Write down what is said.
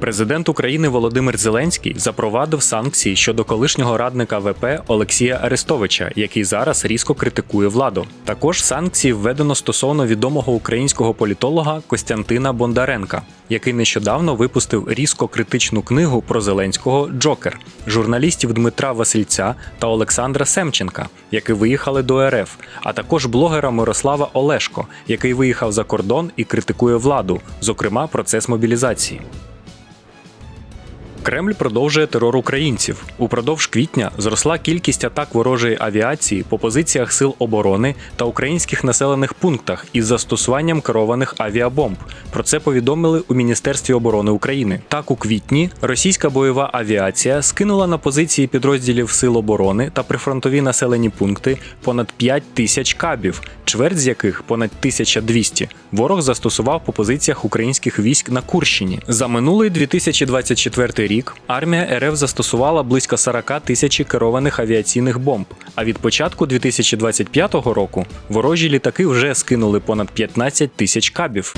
Президент України Володимир Зеленський запровадив санкції щодо колишнього радника ВП Олексія Арестовича, який зараз різко критикує владу. Також санкції введено стосовно відомого українського політолога Костянтина Бондаренка, який нещодавно випустив різко критичну книгу про Зеленського Джокер, журналістів Дмитра Васильця та Олександра Семченка, які виїхали до РФ, а також блогера Мирослава Олешко, який виїхав за кордон і критикує владу, зокрема процес мобілізації. Кремль продовжує терор українців. Упродовж квітня зросла кількість атак ворожої авіації по позиціях сил оборони та українських населених пунктах із застосуванням керованих авіабомб. Про це повідомили у Міністерстві оборони України. Так, у квітні російська бойова авіація скинула на позиції підрозділів сил оборони та прифронтові населені пункти понад 5 тисяч кабів, чверть з яких понад 1200 ворог застосував по позиціях українських військ на Курщині. За минулий 2024 рік армія РФ застосувала близько 40 тисяч керованих авіаційних бомб. А від початку 2025 року ворожі літаки вже скинули понад 15 тисяч кабів.